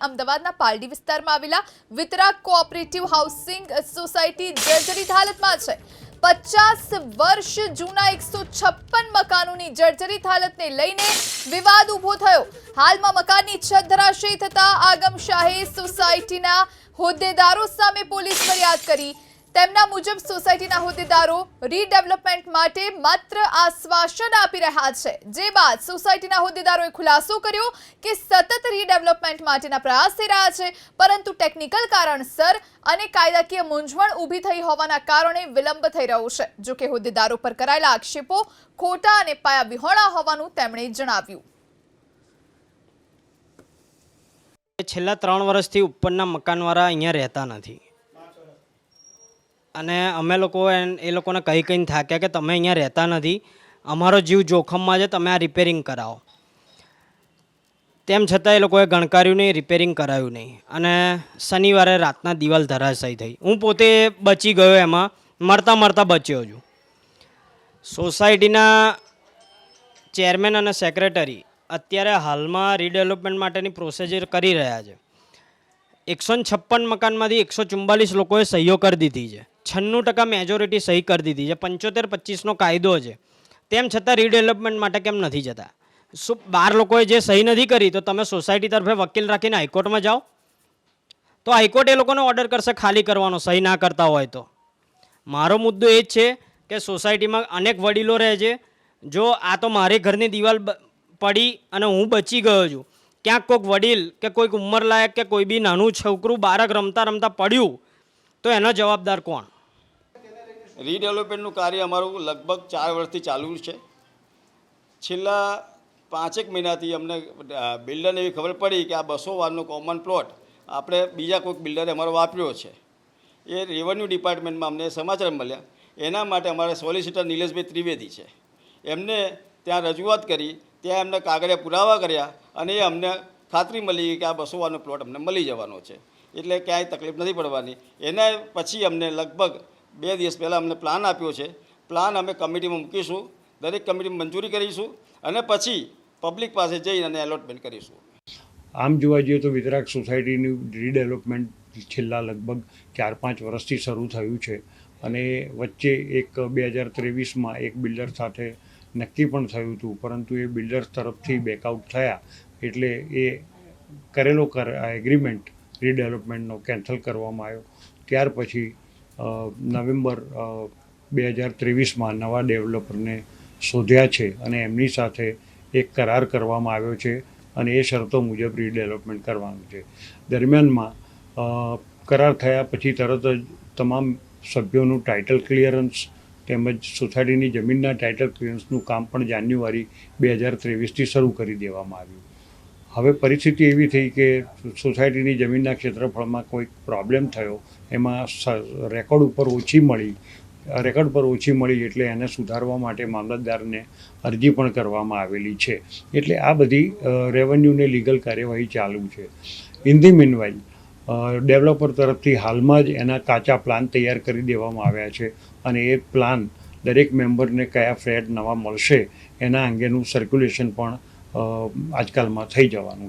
અમદાવાદના પાલડી વિસ્તારમાં આવેલા વિતરા કોઓપરેટિવ હાઉસિંગ સોસાયટી જર્જરિત હાલતમાં છે. પચાસ વર્ષ જૂના એકસો છપ્પન મકાનોની જર્જરિત હાલતને લઈને વિવાદ ઊભો થયો. હાલમાં મકાનની છત ધરાશયી થતા આગમશાહે સોસાયટીના હોદ્દેદારો સામે પોલીસ ફરિયાદ કરી તેમના મુજબ સોસાયટીના હોદ્દેદારો રીડેવલપમેન્ટ માટે માત્ર આશ્વાસન આપી રહ્યા છે. જે બાદ સોસાયટીના હોદ્દેદારોએ ખુલાસો કર્યો કે સતત રીડેવલપમેન્ટ માટેના પ્રયાસ થઈ રહ્યા છે, પરંતુ ટેકનિકલ કારણસર અને કાયદાકીય મૂંઝવણ ઊભી થઈ હોવાના કારણે વિલંબ થઈ રહ્યો છે. જોકે હોદ્દેદારો પર કરાયેલા આક્ષેપો ખોટા અને પાયા વિહોણા હોવાનું તેમણે જણાવ્યું. છેલ્લા ત્રણ વર્ષથી ઉપરના મકાનવાળા અહીંયા રહેતા નથી. અને અમે લોકો એ લોકોને કહી કહીને થાક્યા કે તમે અહીંયા રહેતા નથી. અમારો જીવ જોખમમાં છે, તમે આ રિપેરિંગ કરાવો. તેમ છતાં એ લોકોએ ગણકાર્યું નહીં રિપેરિંગ કરાયું નહીં. અને શનિવારે રાતના દિવાલ ધરાશાયી થઈ. હું પોતે બચી ગયો એમાં, મરતા મરતા બચ્યો છું. સોસાયટીના ચેરમેન અને સેક્રેટરી અત્યારે હાલમાં રીડેવલપમેન્ટ માટેની પ્રોસિજર કરી રહ્યા છે. એકસો છપ્પન મકાનમાંથી એકસો ચુમ્બાલીસ લોકોએ સહીઓ કરી દીધી છે. છન્નું ટકા મેજોરિટી સહી કરી દીધી છે. પંચોતેર, પચીસનો કાયદો છે. તેમ છતાં રીડેવલપમેન્ટ માટે કેમ નથી જતા? શું બાર લોકોએ જે સહી નથી કરી, તો તમે સોસાયટી તરફે વકીલ રાખીને હાઈકોર્ટમાં જાઓ? તો હાઈકોર્ટ એ લોકોને ઓર્ડર કરશે ખાલી કરવાનો, સહી ના કરતા હોય તો. મારો મુદ્દો એ જ છે કે સોસાયટીમાં અનેક વડીલો રહે છે. જો આ તો મારી ઘરની દિવાલ પડી અને હું બચી ગયો છું. ક્યાંક કોઈક વડીલ કે કોઈક ઉંમરલાયક કે કોઈ બી નાનું છોકરું બાળક રમતા રમતા પડ્યું, તો એનો જવાબદાર કોણ? રીડેવલપમેન્ટનું કાર્ય અમારું લગભગ ચાર વર્ષથી ચાલુ છે. છેલ્લા પાંચેક મહિનાથી અમને બિલ્ડરને એવી ખબર પડી કે આ બસો વારનો કોમન પ્લોટ આપણે બીજા કોઈક બિલ્ડરે અમારો વાપર્યો છે. એ રેવન્યુ ડિપાર્ટમેન્ટમાં અમને સમાચાર મળ્યા. એના માટે અમારે સોલિસિટર નિલેશભાઈ ત્રિવેદી છે. એમને ત્યાં રજૂઆત કરી, ત્યાં એમને કાગળિયા પુરાવા કર્યા અને એ અમને ખાતરી મળી કે આ બસો વારનો પ્લોટ અમને મળી જવાનો છે. એટલે ક્યાંય તકલીફ નથી પડવાની. એના પછી અમને લગભગ બે દિવસ પહેલાં અમને પ્લાન આપ્યો છે. પ્લાન અમે કમિટીમાં મૂકીશું. દરેક કમિટીમાં મંજૂરી કરીશું અને પછી પબ્લિક પાસે જઈને અને એલોટમેન્ટ કરીશું. આમ જોવા જઈએ તો વિતરાક સોસાયટીનું રીડેવલપમેન્ટ છેલ્લા લગભગ ચાર પાંચ વર્ષથી શરૂ થયું છે અને વચ્ચે એક બે હજાર ત્રેવીસમાં એક બિલ્ડર સાથે નક્કી પણ થયું હતું, પરંતુ એ બિલ્ડર્સ તરફથી બેકઆઉટ થયા એટલે એ કરેલો કર એગ્રીમેન્ટ રીડેવલપમેન્ટનો કેન્સલ કરવામાં આવ્યો. ત્યાર પછી નવેમ્બર બે હજાર ત્રેવીસમાં નવા ડેવલપરને શોધ્યા છે અને એમની સાથે એક કરાર કરવામાં આવ્યો છે અને એ શરતો મુજબ રીડેવલપમેન્ટ કરવાનું છે. દરમિયાનમાં કરાર થયા પછી તરત જ તમામ સભ્યોનું ટાઇટલ ક્લિયરન્સ તેમજ સોસાયટીની જમીનના ટાઇટલ ક્લિયરન્સનું કામ પણ જાન્યુઆરી બે હજાર ત્રેવીસથી શરૂ કરી દેવામાં આવ્યું. હવે પરિસ્થિતિ એવી થઈ કે સોસાયટીની જમીનના ક્ષેત્રફળમાં કોઈક પ્રોબ્લેમ થયો, એમાં રેકોર્ડ ઉપર ઓછી મળી, રેકોર્ડ પર ઓછી મળી એટલે એને સુધારવા માટે મામલતદારને અરજી પણ કરવામાં આવેલી છે. એટલે આ બધી રેવન્યુને લીગલ કાર્યવાહી ચાલુ છે. ઇન ધી મીનવાઇલ ડેવલપર તરફથી હાલમાં જ એના કાચા પ્લાન તૈયાર કરી દેવામાં આવ્યા છે અને એ પ્લાન દરેક મેમ્બરને કયા ફ્લેટ નવા મળશે એના અંગેનું સર્ક્યુલેશન પણ આજકાલમાં થઈ જવાનું